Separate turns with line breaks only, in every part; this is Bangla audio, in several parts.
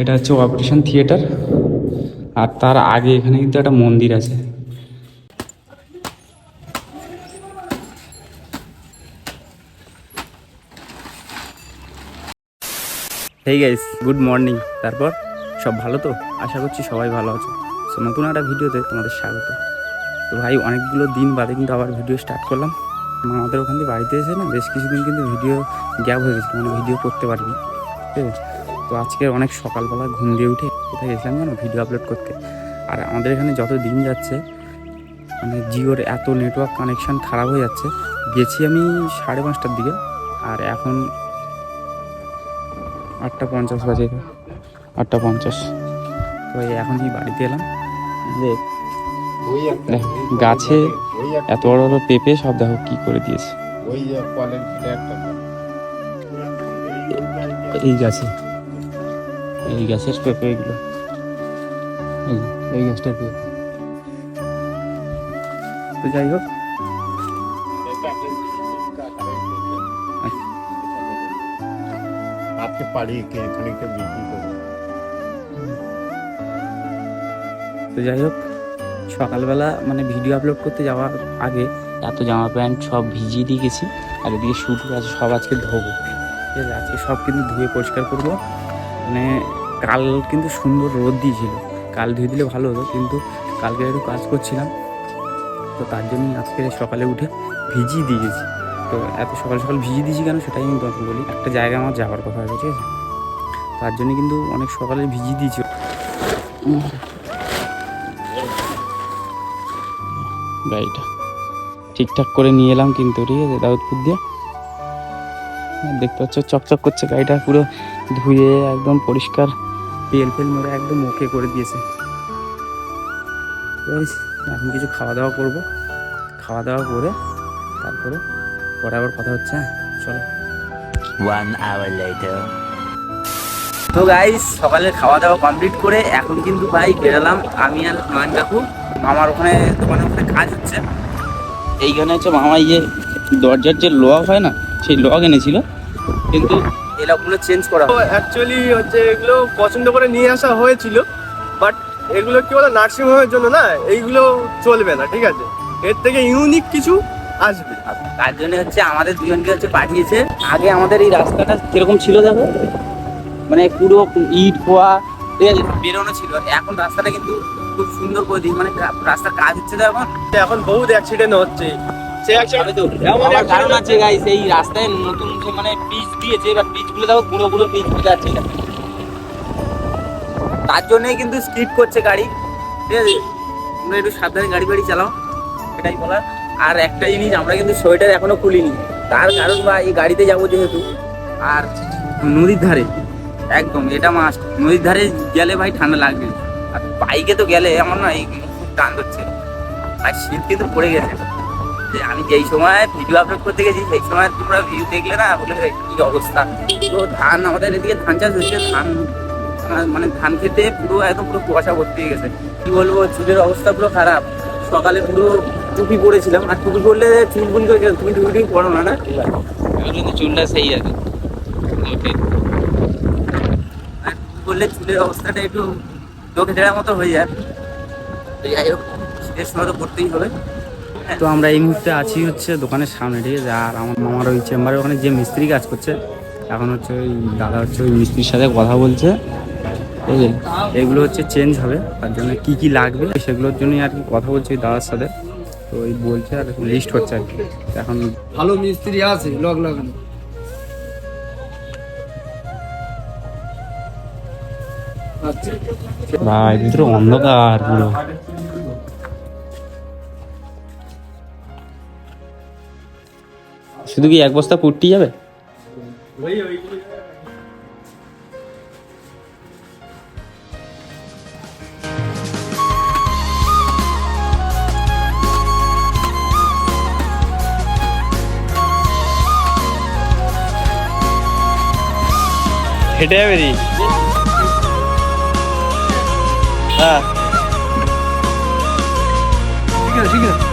এটা হচ্ছে অপারেশন থিয়েটার। আর তার আগে এখানে কিন্তু একটা মন্দির আছে। হেই গাইস গুড মর্নিং তারপর? সব ভালো তো? আশা করছি সবাই ভালো আছে। সো নতুন একটা ভিডিওতে তোমাদের স্বাগত। তো ভাই, অনেকগুলো দিন বাদে কিন্তু আবার ভিডিও স্টার্ট করলাম। আমাদের ওখান থেকে বাড়িতে এসে না বেশ কিছুদিন কিন্তু ভিডিও গ্যাপ হয়ে গেছে। মানে ভিডিও করতে পারিনি। ঠিক আছে? তো আজকে অনেক সকালবেলা ঘুম দিয়ে উঠে কোথায় গেছিলাম জানো? ভিডিও আপলোড করতে। আর আমাদের এখানে যত দিন যাচ্ছে মানে জিওর এত নেটওয়ার্ক কানেকশান খারাপ হয়ে যাচ্ছে। গেছি আমি সাড়ে পাঁচটার দিকে, আর এখন আটটা পঞ্চাশ বাজে। আটটা পঞ্চাশ। তো এই এখনই বাড়িতে এলাম। যে গাছে এত বড় বড় পেঁপে, সব দেখো কি করে দিয়েছে। এই গাছে। এই গাছের পেঁপে এগুলো। এই গাছটার পেঁপে। তো যাই হোক।
আপনি পাড়িয়ে কে খানিকটা বিক্রি করুন।
তো যাই হোক সকালবেলা মানে ভিডিও আপলোড করতে যাওয়ার আগে এত জামা প্যান্ট সব ভিজিয়ে দিয়ে গেছি আর এদিকে শুট আছে সব আজকে ধোবো। ঠিক আছে আজকে সব কিন্তু ধুয়ে পরিষ্কার করব। মানে কাল কিন্তু সুন্দর রোদ দিয়েছিল। কাল ধুয়ে দিলে ভালো হতো কিন্তু কালকে একটু কাজ করছিলাম তো তার জন্যই আজকে সকালে উঠে ভিজিয়ে দিয়েছি। তো এত সকাল সকাল ভিজিয়ে দিয়েছি কেন সেটাই আমি তোমাকে বলি একটা জায়গায় আমার যাওয়ার কথা ঠিক আছে? তার জন্য কিন্তু অনেক সকালে ভিজিয়ে দিয়েছি। গাড়িটা ঠিকঠাক করে নিয়ে এলাম কিন্তু ঠিক আছে দাউদপুর দিয়ে। হ্যাঁ, দেখতে পাচ্ছ চকচক করছে গাড়িটা পুরো ধুয়ে একদম পরিষ্কার তেল ফেল মেরে একদম ওকে করে দিয়েছে। এখন কিছু খাওয়া দাওয়া করব। খাওয়া দাওয়া করে তারপরে পরে আবার কথা হচ্ছে হ্যাঁ? চলো।
Later.
তো গাইস সকালে খাওয়া দাওয়া কমপ্লিট করে এখন কিন্তু ভাই বেরালাম আমি আর নয়ন কাকু। মামার ওখানে দোকানে ওখানে কাজ হচ্ছে। এইখানে হচ্ছে মামা ইয়ে দরজার যে লক হয় না সেই লক এনেছিল। কিন্তু এই লকগুলো চেঞ্জ করা।
অ্যাকচুয়ালি হচ্ছে এগুলো পছন্দ করে নিয়ে আসা হয়েছিল বাট এগুলো কি বলে নার্সিং হোমের জন্য না এইগুলো চলবে না ঠিক আছে? এর থেকে ইউনিক কিছু আসবে।
তার জন্য হচ্ছে আমাদের দুজনকে হচ্ছে পাঠিয়েছে। আগে আমাদের এই রাস্তাটা কীরকম ছিল দেখো? মানে পুরো ইট খোয়া ঠিক আছে বেরোনো ছিল। এখন রাস্তাটা কিন্তু খুব সুন্দর করে দিই মানে রাস্তার কাজ হচ্ছে তো এখন।
এখন বহুত অ্যাক্সিডেন্ট হচ্ছে।
আমার
accident
আছে গাইস এই রাস্তায় নতুন যে মানে পিচ দিয়েছে এবার পিচগুলো দেখো পুরো পুরো পিচ তার জন্যই কিন্তু স্কিড করছে গাড়ি। ঠিক আছে? তোমরা একটু সাবধানে গাড়ি বাড়ি চালাও এটাই বলার। আর একটা জিনিস আমরা কিন্তু সোয়েটার এখনও খুলিনি। তার কারণ বা এই গাড়িতে যাব যেহেতু আর নদীর ধারে একদম এটা মাস্ট নদীর ধারে গেলে ভাই ঠান্ডা লাগবে। আর বাইকে তো গেলে আমার না এই টান হচ্ছে আর শীত কিন্তু পড়ে গেছে। আমি যেই সময় ভিডিও আপলোড করতে গেছি সেই সময় তোমরা ভিউ দেখলে না বলে কি অবস্থা। তো ধান আমাদের এদিকে ধান চাষ হচ্ছে ধান মানে ধান খেতে পুরো একদম পুরো কুয়াশা ভর্তি হয়ে গেছে। কি বলব চুলের অবস্থা পুরো খারাপ। সকালে পুরো টুপি পরেছিলাম আর টুপি পরলে চুল বুন করে। তুমি টুপি টুপি পড়ো না না? কিন্তু চুলটা সেই আছে। আর টুপি পরলে চুলের অবস্থাটা একটু চোখে দেওয়ার মতো হয়ে যায়। যাই হোক শীতের সময় তো করতেই হবে। তো আমরা এই মুহূর্তে আছি হচ্ছে দোকানের সামনে ঠিক আছে? আর আমার মামার ওই চেম্বারে ওখানে যে মিস্ত্রি কাজ করছে এখন হচ্ছে ওই দাদা হচ্ছে ওই মিস্ত্রির সাথে কথা বলছে ঠিক আছে? এগুলো হচ্ছে চেঞ্জ হবে তার জন্য কি কি লাগবে সেগুলোর জন্যই আর কি কথা বলছে ওই দাদার সাথে। তো ওই বলছে আর লিস্ট হচ্ছে আর কি। এখন
ভালো মিস্ত্রি আছে লগ লাগানো। আচ্ছা।
ভাই ভিতরে অন্ধকার পুরো। শুধু কি এক বস্তা পুট্টি যাবে? হেঁটে যাবে রে। হ্যাঁ।
ঠিক আছে ঠিক আছে।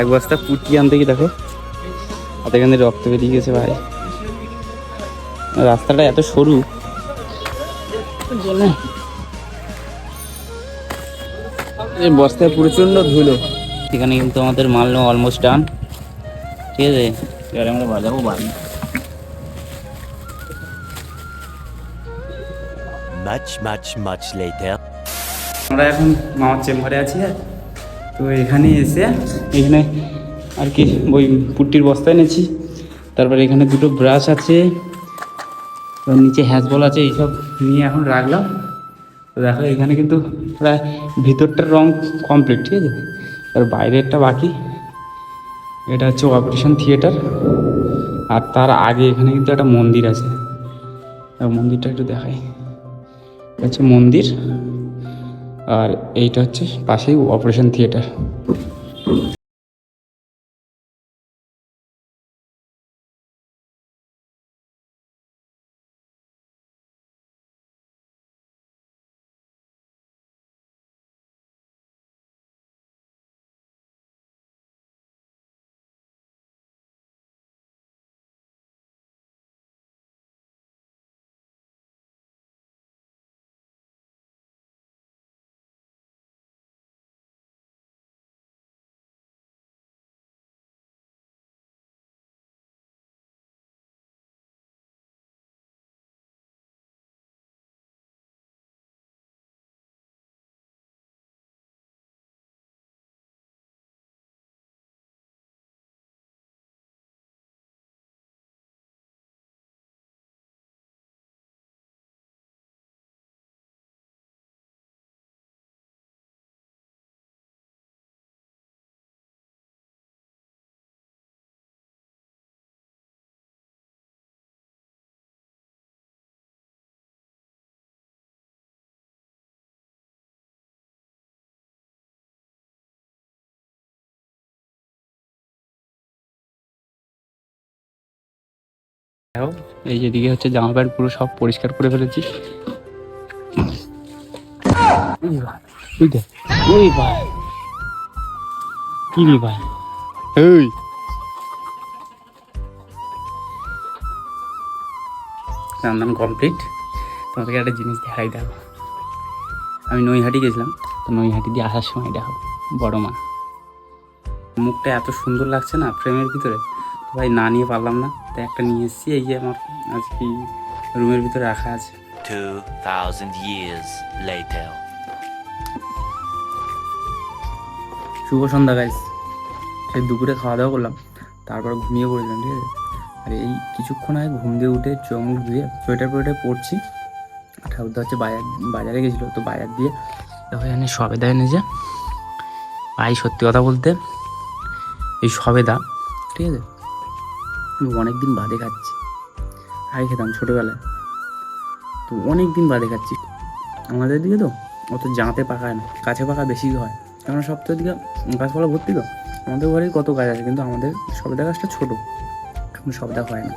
এক বস্তা পুটি আনতে কি দেখো কান্দে রক্ত বেরিয়ে গেছে ভাই। রাস্তাটা এত সরু। এই বস্তায় প্রচণ্ড ধুলো। এখানে কিন্তু আমাদের মাল অলমোস্ট ডান ঠিক আছে এবারে আমরা বাজাবো বাড়ি।
Much, much, much later.
আমরা এখন মামার চেম্বারে আছি তো এখানে এসে এখানে আর কি ওই পুট্টির বস্তা এনেছি। তারপরে এখানে দুটো ব্রাশ আছে নিচে হ্যাজবল আছে, এইসব নিয়ে এখন রাখলাম। তো দেখো এখানে কিন্তু প্রায় ভিতরটার রং কমপ্লিট ঠিক আছে? আর বাইরেরটা বাকি। এটা হচ্ছে অপারেশন থিয়েটার আর তার আগে এখানে কিন্তু একটা মন্দির আছে। মন্দিরটা একটু দেখাই। হচ্ছে মন্দির। আর এইটা হচ্ছে পাশেই অপারেশন থিয়েটার দেখো এই যেদিকে হচ্ছে জামা প্যান্ট পুরো সব পরিষ্কার করে ফেলেছি ওই ভাই, ওই দেখ, কি রে ভাই? এই। রান্নান কমপ্লিট তোমাদেরকে একটা জিনিস দেখাই দেখো আমি নৈহাটি গেছিলাম তো নৈহাটি দিয়ে আসার সময় দেখো বড় মা। মুখটা এত সুন্দর লাগছে না ফ্রেমের ভিতরে। তো ভাই না নিয়ে পারলাম না। তাই একটা নিয়ে এসেছি এই আমার আজকে রুমের ভিতরে রাখা আছে।
2,000 years later.
শুভ সন্ধ্যা গাইস সেই দুপুরে খাওয়া দাওয়া করলাম তারপর ঘুমিয়ে পড়লাম ঠিক আছে? আর এই কিছুক্ষণ আগে ঘুম দিয়ে উঠে চোখ মুখ ধুয়ে সোয়েটার ফোয়েটার পরছি। আর ঠাকুরদা হচ্ছে বাজার বাজারে গেছিল তো বাজার দিয়ে দেখো এখানে সবেদা এনেছে। ভাই সত্যি কথা বলতে এই সবেদা ঠিক আছে? আমি অনেক দিন বাদে খাচ্ছি। আগে খেতাম ছোটোবেলায়। তো অনেক দিন বাদে খাচ্ছি। আমাদের দিকে তো অত জাঁতে পাকায় না কাছে পাকা বেশি হয়। কারণ সপ্তাহ দিকে গাছপালা ভর্তি তো। আমাদের ঘরেই কত গাছ আছে, কিন্তু আমাদের সবদা গাছটা ছোটো। এখন সবেদা হয় না।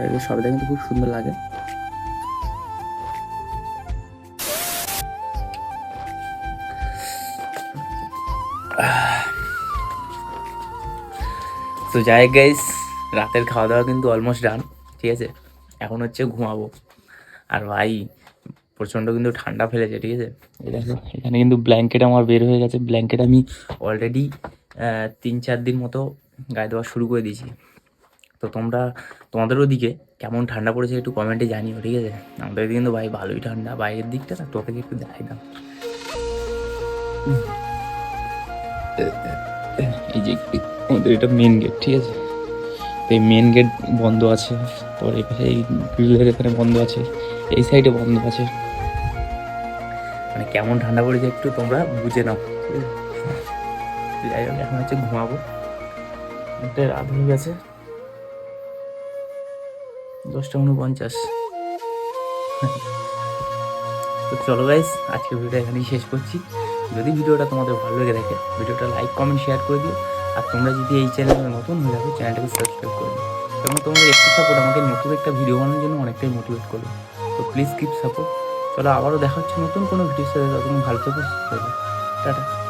এই কিন্তু খুব সুন্দর লাগে। তো যাই গাইস রাতের খাওয়া দাওয়া কিন্তু অলমোস্ট ডান ঠিক আছে? এখন হচ্ছে ঘুমাবো। আর ভাই, প্রচণ্ড কিন্তু ঠান্ডা ফেলেছে, ঠিক আছে? এখানে কিন্তু ব্ল্যাঙ্কেট আমার বের হয়ে গেছে। ব্ল্যাঙ্কেট আমি অলরেডি তিন চার দিন মতো গায়ে দেওয়া শুরু করে দিয়েছি। তো তোমরা, তোমাদের ওদিকে কেমন ঠান্ডা পড়েছে একটু কমেন্টে জানিও, ঠিক আছে? আমাদের কিন্তু ভাই ভালোই ঠান্ডা। বাইরের দিকটা না, তোকে একটু দেখাই দাম এই যে আমাদের এটা মেন গেট ঠিক আছে? এই মেন গেট বন্ধ আছে এই পাশে এই গ্রিলের এখানে বন্ধ আছে, এই সাইডে বন্ধ আছে। মানে কেমন ঠান্ডা পড়েছে একটু তোমরা বুঝে নাও। যাই হোক, এখন হচ্ছে ঘুমাবো। একটা রাত হয়ে গেছে। দশটা উনপঞ্চাশ। তো চলো গাইস আজকে ভিডিওটা এখানেই শেষ করছি। যদি ভিডিওটা তোমাদের ভালো লেগে থাকে ভিডিওটা লাইক কমেন্ট শেয়ার করে দিও। আর তোমরা যদি এই চ্যানেলে নতুন হয়ে থাকো চ্যানেলটাকে সাবস্ক্রাইব করে দিও। কারণ তোমাদের একটু সাপোর্ট আমাকে, নতুন একটা ভিডিও বানানোর জন্য অনেকটাই মোটিভেট করবে। তো প্লিজ কিপ সাপোর্ট চলো আবারও দেখা হচ্ছে নতুন কোনো ভিডিওর সাথে। তখন ভালো থেকো, সুস্থ। টাটা।